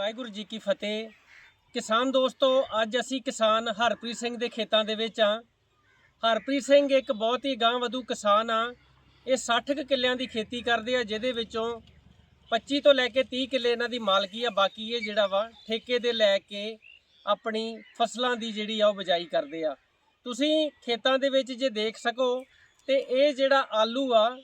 ਵਾਹਿਗੁਰੂ ਜੀ ਕੀ ਫਤਿਹ। ਕਿਸਾਨ ਦੋਸਤੋ, ਅੱਜ ਅਸੀਂ ਕਿਸਾਨ ਹਰਪ੍ਰੀਤ ਸਿੰਘ ਦੇ ਖੇਤਾਂ ਦੇ ਵਿੱਚ ਆ ਹਰਪ੍ਰੀਤ ਸਿੰਘ ਇੱਕ ਬਹੁਤ ਹੀ ਗਾਂ ਵਧੂ ਕਿਸਾਨ ਆ। ਇਹ 60 ਕੁ ਕਿੱਲਿਆਂ ਦੀ ਖੇਤੀ ਕਰਦੇ ਆ, ਜਿਹਦੇ ਵਿੱਚੋਂ 25 ਤੋਂ ਲੈ ਕੇ 30 ਕਿੱਲੇ ਇਹਨਾਂ ਦੀ ਮਾਲਕੀ ਆ, ਬਾਕੀ ਇਹ ਜਿਹੜਾ ਵਾ, ਠੇਕੇ ਦੇ ਲੈ ਕੇ ਆਪਣੀ ਫਸਲਾਂ ਦੀ ਜਿਹੜੀ ਆ, ਉਹ ਬਜਾਈ ਕਰਦੇ ਆ। ਤੁਸੀਂ ਖੇਤਾਂ ਦੇ ਵਿੱਚ ਜੇ ਦੇਖ ਸਕੋ, ਤੇ ਇਹ ਜਿਹੜਾ ਆਲੂ ਆ,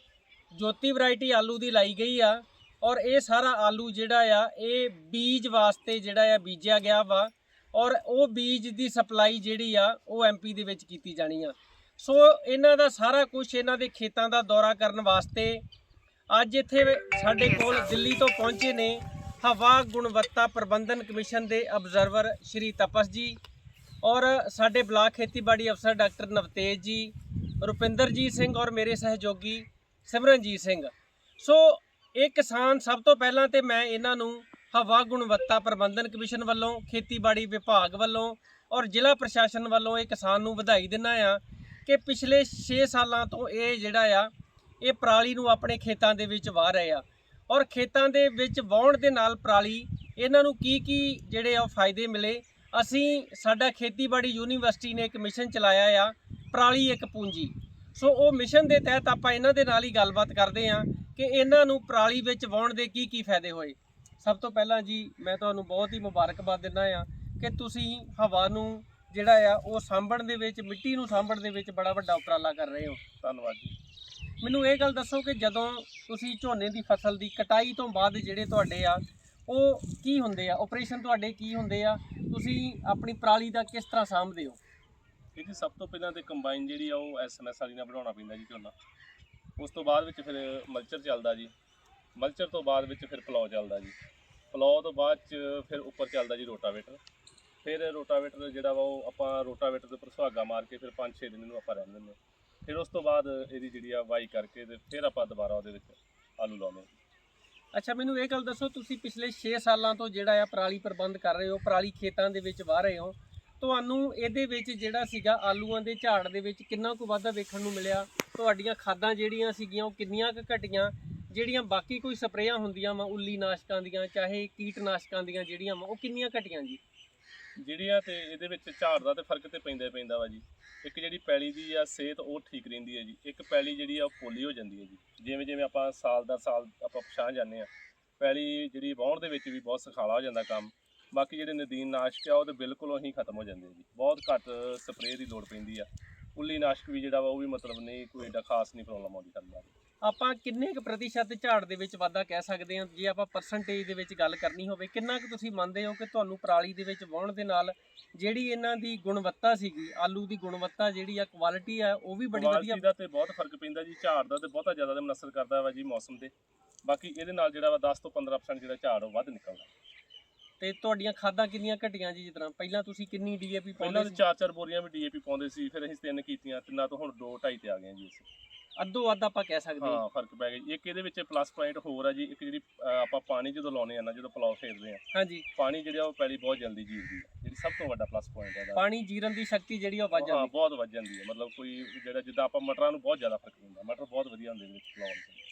ਜੋਤੀ ਵੈਰਾਈਟੀ ਆਲੂ ਦੀ ਲਾਈ ਗਈ ਆ। ਔਰ ਇਹ ਸਾਰਾ ਆਲੂ ਜਿਹੜਾ ਆ, ਇਹ ਬੀਜ ਵਾਸਤੇ ਜਿਹੜਾ ਆ ਬੀਜਿਆ ਗਿਆ ਵਾ। ਔਰ ਉਹ ਬੀਜ ਦੀ ਸਪਲਾਈ ਜਿਹੜੀ ਆ, ਉਹ ਐਮਪੀ ਦੇ ਵਿੱਚ ਕੀਤੀ ਜਾਣੀ ਆ। ਸੋ ਇਹਨਾਂ ਦਾ ਸਾਰਾ ਕੁਝ ਇਹਨਾਂ ਦੇ ਖੇਤਾਂ ਦਾ ਦੌਰਾ ਕਰਨ ਵਾਸਤੇ ਅੱਜ ਇੱਥੇ ਸਾਡੇ ਕੋਲ ਦਿੱਲੀ ਤੋਂ ਪਹੁੰਚੇ ਨੇ ਹਵਾ ਗੁਣਵੱਤਾ ਪ੍ਰਬੰਧਨ ਕਮਿਸ਼ਨ ਦੇ ਅਬਜ਼ਰਵਰ ਸ਼੍ਰੀ ਤਪਸ ਜੀ ਔਰ ਸਾਡੇ ਬਲਾਕ ਖੇਤੀਬਾੜੀ ਅਫਸਰ ਡਾਕਟਰ ਨਵਤੇਜ ਜੀ ਰੁਪਿੰਦਰਜੀਤ ਸਿੰਘ ਔਰ ਮੇਰੇ ਸਹਿਯੋਗੀ ਸਿਮਰਨਜੀਤ ਸਿੰਘ। ਸੋ ਇਹ ਕਿਸਾਨ ਸਭ ਤੋਂ ਪਹਿਲਾਂ ਤੇ ਮੈਂ ਇਹਨਾਂ ਨੂੰ ਹਵਾ ਗੁਣਵੱਤਾ ਪ੍ਰਬੰਧਨ ਕਮਿਸ਼ਨ ਵੱਲੋਂ, ਖੇਤੀਬਾੜੀ ਵਿਭਾਗ ਵੱਲੋਂ ਔਰ ਜ਼ਿਲ੍ਹਾ ਪ੍ਰਸ਼ਾਸਨ ਵੱਲੋਂ ਇਹ ਕਿਸਾਨ ਨੂੰ ਵਧਾਈ ਦਿੰਦਾ ਆ ਕਿ ਪਿਛਲੇ 6 ਸਾਲਾਂ ਤੋਂ ਇਹ ਜਿਹੜਾ ਆ, ਇਹ ਪਰਾਲੀ ਨੂੰ ਆਪਣੇ ਖੇਤਾਂ ਦੇ ਵਿੱਚ ਵਾਹ ਰਹੇ ਆ। ਔਰ ਖੇਤਾਂ ਦੇ ਵਿੱਚ ਵਾਹੁਣ ਦੇ ਨਾਲ ਪਰਾਲੀ, ਇਹਨਾਂ ਨੂੰ ਕੀ ਕੀ ਜਿਹੜੇ ਆ ਉਹ ਫਾਇਦੇ ਮਿਲੇ? ਅਸੀਂ, ਸਾਡਾ ਖੇਤੀਬਾੜੀ ਯੂਨੀਵਰਸਿਟੀ ਨੇ ਇੱਕ ਮਿਸ਼ਨ ਚਲਾਇਆ ਆ, ਪਰਾਲੀ ਇੱਕ ਪੂੰਜੀ। ਸੋ ਉਹ ਮਿਸ਼ਨ ਦੇ ਤਹਿਤ ਆਪਾਂ ਇਹਨਾਂ ਦੇ ਨਾਲ ਹੀ ਗੱਲਬਾਤ ਕਰਦੇ ਹਾਂ। ਕਿ ਇਹਨਾਂ ਨੂੰ ਪਰਾਲੀ ਵਿੱਚ ਵਾਉਣ ਦੇ ਕੀ ਕੀ ਫਾਇਦੇ ਹੋਏ? ਸਭ ਤੋਂ ਪਹਿਲਾਂ ਜੀ ਮੈਂ ਤੁਹਾਨੂੰ ਬਹੁਤ ਹੀ ਮੁਬਾਰਕਬਾਦ ਦਿੰਦਾ ਆ ਕਿ ਤੁਸੀਂ ਹਵਾ ਨੂੰ ਜਿਹੜਾ ਆ ਉਹ ਸਾਂਭਣ ਦੇ ਵਿੱਚ ਮਿੱਟੀ ਨੂੰ ਸਾਂਭਣ ਦੇ ਵਿੱਚ ਬੜਾ ਵੱਡਾ ਉਪਰਾਲਾ ਕਰ ਰਹੇ ਹੋ। ਧੰਨਵਾਦ ਜੀ। ਮੈਨੂੰ ਇਹ ਗੱਲ ਦੱਸੋ ਕਿ ਜਦੋਂ ਤੁਸੀਂ ਝੋਨੇ ਦੀ ਫਸਲ ਦੀ ਕਟਾਈ ਤੋਂ ਬਾਅਦ ਜਿਹੜੇ ਤੁਹਾਡੇ ਆ ਉਹ ਕੀ ਹੁੰਦੇ ਆ? ਆਪਰੇਸ਼ਨ ਤੁਹਾਡੇ ਕੀ ਹੁੰਦੇ ਆ? ਤੁਸੀਂ ਆਪਣੀ ਪਰਾਲੀ ਦਾ ਕਿਸ ਤਰ੍ਹਾਂ ਸਾਂਭਦੇ ਹੋ? ਇਹ ਜੀ ਸਭ ਤੋਂ ਪਹਿਲਾਂ ਤੇ ਕੰਬਾਈਨ ਜਿਹੜੀ ਆ ਉਹ ਐਸਐਮਐਸ ਵਾਲੀ ਨਾਲ ਬਣਾਉਣਾ ਪੈਂਦਾ ਜੀ ਝੋਨਾ। ਉਸ ਤੋਂ ਬਾਅਦ ਵਿੱਚ ਫਿਰ ਮਲਚਰ ਚੱਲਦਾ ਜੀ। ਮਲਚਰ ਤੋਂ ਬਾਅਦ ਵਿੱਚ ਫਿਰ ਪਲਾਉ ਚੱਲਦਾ ਜੀ। ਪਲਾਉ ਤੋਂ ਬਾਅਦ ਚ ਫਿਰ ਉੱਪਰ ਚੱਲਦਾ ਜੀ ਰੋਟਾਵੇਟਰ। ਫਿਰ ਰੋਟਾਵੇਟਰ ਜਿਹੜਾ ਵਾ ਉਹ ਆਪਾਂ ਰੋਟਾਵੇਟਰ ਦੇ ਉੱਪਰ ਸੁਹਾਗਾ ਮਾਰ ਕੇ ਫਿਰ 5-6 ਦਿਨ ਇਹਨੂੰ ਆਪਾਂ ਰਹਿਣ ਦਿੰਦੇ ਹਾਂ। ਫਿਰ ਉਸ ਤੋਂ ਬਾਅਦ ਇਹਦੀ ਜਿਹੜੀ ਆ ਵਾਈ ਕਰਕੇ ਤੇ ਫਿਰ ਆਪਾਂ ਦੁਬਾਰਾ ਉਹਦੇ ਵਿੱਚ ਆਲੂ ਲਾਉਂਦੇ ਹਾਂ। ਅੱਛਾ, ਮੈਨੂੰ ਇਹ ਗੱਲ ਦੱਸੋ, ਤੁਸੀਂ ਪਿਛਲੇ 6 ਸਾਲਾਂ ਤੋਂ ਜਿਹੜਾ ਆ ਪਰਾਲੀ ਪ੍ਰਬੰਧ ਕਰ ਰਹੇ ਹੋ, ਪਰਾਲੀ ਖੇਤਾਂ ਦੇ ਵਿੱਚ ਵਾਹ ਰਹੇ ਹੋ। ਤੁਹਾਨੂੰ ਇਹਦੇ ਵਿੱਚ ਜਿਹੜਾ ਸੀਗਾ ਆਲੂਆਂ ਦੇ ਝਾੜ ਦੇ ਵਿੱਚ ਕਿੰਨਾ ਕੁ ਵਾਧਾ ਵੇਖਣ ਨੂੰ ਮਿਲਿਆ? ਤੁਹਾਡੀਆਂ ਖਾਦਾਂ ਜਿਹੜੀਆਂ ਸੀਗੀਆਂ, ਉਹ ਕਿੰਨੀਆਂ ਕੁ ਘਟੀਆਂ? ਜਿਹੜੀਆਂ ਬਾਕੀ ਕੋਈ ਸਪਰੇਆਂ ਹੁੰਦੀਆਂ ਵਾ, ਉੱਲੀ ਨਾਸ਼ਕਾਂ ਦੀਆਂ, ਚਾਹੇ ਕੀਟਨਾਸ਼ਕਾਂ ਦੀਆਂ ਜਿਹੜੀਆਂ ਵਾ, ਉਹ ਕਿੰਨੀਆਂ ਘਟੀਆਂ ਜੀ? ਜਿਹੜੀਆਂ ਤੇ ਇਹਦੇ ਵਿੱਚ ਝਾੜ ਦਾ ਤੇ ਫ਼ਰਕ ਤੇ ਪੈਂਦਾ ਪੈਂਦਾ ਵਾ ਜੀ। ਇੱਕ ਜਿਹੜੀ ਪੈਲੀ ਦੀ ਆ ਸਿਹਤ, ਉਹ ਠੀਕ ਰਹਿੰਦੀ ਹੈ ਜੀ। ਇੱਕ ਪੈਲੀ ਜਿਹੜੀ ਆ, ਉਹ ਪੋਲੀ ਹੋ ਜਾਂਦੀ ਹੈ ਜੀ। ਜਿਵੇਂ ਜਿਵੇਂ ਆਪਾਂ ਸਾਲ ਦਾ ਸਾਲ ਆਪਾਂ ਪਛਾਣ ਜਾਂਦੇ ਆ ਪੈਲੀ ਜਿਹੜੀ ਵਾਹੁਣ ਦੇ ਵਿੱਚ ਵੀ ਬਹੁਤ ਸੁਖਾਲਾ ਹੋ ਜਾਂਦਾ ਕੰਮ। ਬਾਕੀ ਜਿਹੜੇ ਨਦੀਨ ਨਾਸ਼ਕ ਆ ਉਹ ਤੇ ਬਿਲਕੁਲ ਹੀ ਖਤਮ ਹੋ ਜਾਂਦੇ ਆ ਜੀ। ਬਹੁਤ ਘੱਟ ਸਪਰੇਅ ਦੀ ਲੋੜ ਪੈਂਦੀ ਆ। ਉੱਲੀ ਨਾਸ਼ਕ ਵੀ ਜਿਹੜਾ ਵਾ ਉਹ ਵੀ ਮਤਲਬ ਨਹੀਂ ਕੋਈ ਏਡਾ ਖਾਸ ਨਹੀਂ ਪ੍ਰੋਬਲਮ ਆਉਂਦੀ ਸਾਨੂੰ ਆਪਾਂ ਕਿੰਨੇ ਕੁ ਪ੍ਰਤੀਸ਼ਤ ਝਾੜ ਦੇ ਵਿੱਚ ਵਾਧਾ ਕਹਿ ਸਕਦੇ ਹਾਂ? ਜੇ ਆਪਾਂ ਪਰਸੈਂਟੇਜ ਦੇ ਵਿੱਚ ਗੱਲ ਕਰਨੀ ਹੋਵੇ ਕਿੰਨਾ ਕੁ ਤੁਸੀਂ ਮੰਨਦੇ ਹੋ ਕਿ ਤੁਹਾਨੂੰ ਪਰਾਲੀ ਦੇ ਵਿੱਚ ਵਾਹੁਣ ਦੇ ਨਾਲ ਜਿਹੜੀ ਇਹਨਾਂ ਦੀ ਗੁਣਵੱਤਾ ਸੀਗੀ ਆਲੂ ਦੀ ਗੁਣਵੱਤਾ ਜਿਹੜੀ ਆ ਕੁਆਲਿਟੀ ਆ ਉਹ ਵੀ ਬੜੀ ਵਧੀਆ ਦਾ ਤੇ ਬਹੁਤ ਫ਼ਰਕ ਪੈਂਦਾ ਜੀ। ਝਾੜ ਦਾ ਤੇ ਬਹੁਤਾ ਜ਼ਿਆਦਾ ਤੇ ਮਨਸਰ ਕਰਦਾ ਵਾ ਜੀ ਮੌਸਮ ਤੇ ਬਾਕੀ ਇਹਦੇ ਨਾਲ ਜਿਹੜਾ ਵਾ 10 ਤੋਂ 15% ਜਿਹੜਾ ਝਾੜ ਉਹ ਵੱਧ ਨਿਕਲਦਾ। ਤੇ ਤੁਹਾਡੀਆਂ ਖਾਦਾਂ ਕਿੰਨੀਆਂ ਘਟੀਆਂ ਜੀ ਜਿਸ ਤਰ੍ਹਾਂ? ਪਹਿਲਾਂ ਤੁਸੀਂ ਕਿੰਨੀ ਡੀਏਪੀ ਪਹਿਲਾਂ ਪਾਉਂਦੇ ਸੀ? ਚਾਰ ਚਾਰ ਬੋਰੀਆਂ ਵੀ ਡੀਏਪੀ ਪਾਉਂਦੇ ਸੀ ਫਿਰ ਅਸੀਂ ਤਿੰਨ ਕੀਤੀਆਂ ਤਿੰਨਾਂ ਤੋਂ ਹੁਣ 2 2.5 ਤੇ ਆ ਗਏ ਹਾਂ ਜੀ ਅਸੀਂ। ਅੱਧੋ ਅੱਧ ਆਪਾਂ ਕਹਿ ਸਕਦੇ ਹਾਂ। ਹਾਂ ਫ਼ਰਕ ਪੈ ਗਿਆ ਜੀ। ਇੱਕ ਇਹਦੇ ਵਿੱਚ ਪਲੱਸ ਪੁਆਇੰਟ ਹੋਰ ਆ ਜੀ ਇੱਕ ਜਿਹੜੀ ਅਹ, ਆਪਾਂ ਪਾਣੀ ਜਦੋਂ ਲਾਉਨੇ ਆ ਨਾ ਜਦੋਂ ਪਲਾਉ ਫੇਰਦੇ ਆ ਹਾਂਜੀ। ਪਾਣੀ ਜਿਹੜਾ ਉਹ ਪੈਲੀ ਬਹੁਤ ਜਲਦੀ ਜੀਰਦੀ ਆ ਜਿਹੜੀ ਸਭ ਤੋਂ ਵੱਡਾ ਪਲੱਸ ਪੁਆਇੰਟ ਹੈ ਇਹਦਾ। ਪਾਣੀ ਜੀਰਨ ਦੀ ਸ਼ਕਤੀ ਜਿਹੜੀ ਉਹ ਵੱਧ ਹਾਂ ਜਾਂਦੀ ਬਹੁਤ ਵੱਧ ਜਾਂਦੀ ਹੈ ਮਤਲਬ ਕੋਈ ਜਿਹੜਾ ਜਿੱਦਾਂ ਆਪਾਂ ਮਟਰਾਂ ਨੂੰ ਬਹੁਤ ਜ਼ਿਆਦਾ ਫ਼ਰਕ ਪੈਂਦਾ ਮਟਰ ਬਹੁਤ ਵਧੀਆ ਹੁੰਦੇ ਨੇ ਵਿੱਚ ਪਲਾਉਣ ਦੇ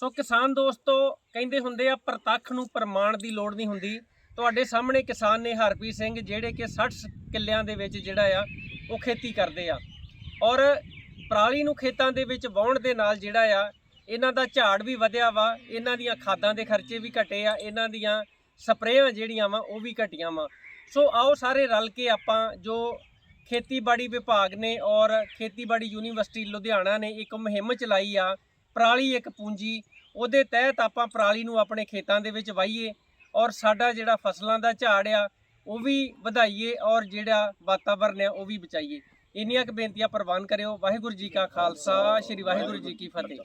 ਸੋ ਕਿਸਾਨ ਦੋਸਤੋ, ਕਹਿੰਦੇ ਹੁੰਦੇ ਆ, ਪ੍ਰਤੱਖ ਨੂੰ ਪ੍ਰਮਾਣ ਦੀ ਲੋੜ ਨਹੀਂ ਹੁੰਦੀ। ਤੁਹਾਡੇ ਸਾਹਮਣੇ ਕਿਸਾਨ ਨੇ ਹਰਪ੍ਰੀਤ ਸਿੰਘ, ਜਿਹੜੇ ਕਿ 60 ਕਿੱਲਿਆਂ ਦੇ ਵਿੱਚ ਜਿਹੜਾ ਆ, ਉਹ ਖੇਤੀ ਕਰਦੇ ਆ। ਔਰ ਪਰਾਲੀ ਨੂੰ ਖੇਤਾਂ ਦੇ ਵਿੱਚ ਵਾਹੁਣ ਦੇ ਨਾਲ ਜਿਹੜਾ ਆ, ਇਹਨਾਂ ਦਾ ਝਾੜ ਵੀ ਵਧਿਆ ਵਾ, ਇਹਨਾਂ ਦੀਆਂ ਖਾਦਾਂ ਦੇ ਖਰਚੇ ਵੀ ਘਟੇ ਆ, ਇਹਨਾਂ ਦੀਆਂ ਸਪਰੇਆਂ ਜਿਹੜੀਆਂ ਵਾ, ਉਹ ਵੀ ਘਟੀਆਂ ਵਾ। ਸੋ ਆਓ ਸਾਰੇ ਰਲ ਕੇ ਆਪਾਂ ਜੋ ਖੇਤੀਬਾੜੀ ਵਿਭਾਗ ਨੇ ਔਰ ਖੇਤੀਬਾੜੀ ਯੂਨੀਵਰਸਿਟੀ ਲੁਧਿਆਣਾ ਨੇ ਇੱਕ ਮੁਹਿੰਮ ਚਲਾਈ ਆ ਪਰਾਲੀ ਇੱਕ ਪੂੰਜੀ, ਉਹਦੇ ਤਹਿਤ ਆਪਾਂ ਪਰਾਲੀ ਨੂੰ ਆਪਣੇ ਖੇਤਾਂ ਦੇ ਵਿੱਚ ਵਾਹੀਏ ਔਰ ਸਾਡਾ ਜਿਹੜਾ ਫਸਲਾਂ ਦਾ ਝਾੜ ਆ, ਉਹ ਵੀ ਵਧਾਈਏ ਔਰ ਜਿਹੜਾ ਵਾਤਾਵਰਨ ਆ, ਉਹ ਵੀ ਬਚਾਈਏ। ਇੰਨੀਆਂ ਕੁ ਬੇਨਤੀਆਂ ਪ੍ਰਵਾਨ ਕਰਿਓ। ਵਾਹਿਗੁਰੂ ਜੀ ਕਾ ਖਾਲਸਾ, ਸ੍ਰੀ ਵਾਹਿਗੁਰੂ ਜੀ ਕੀ ਫਤਿਹ।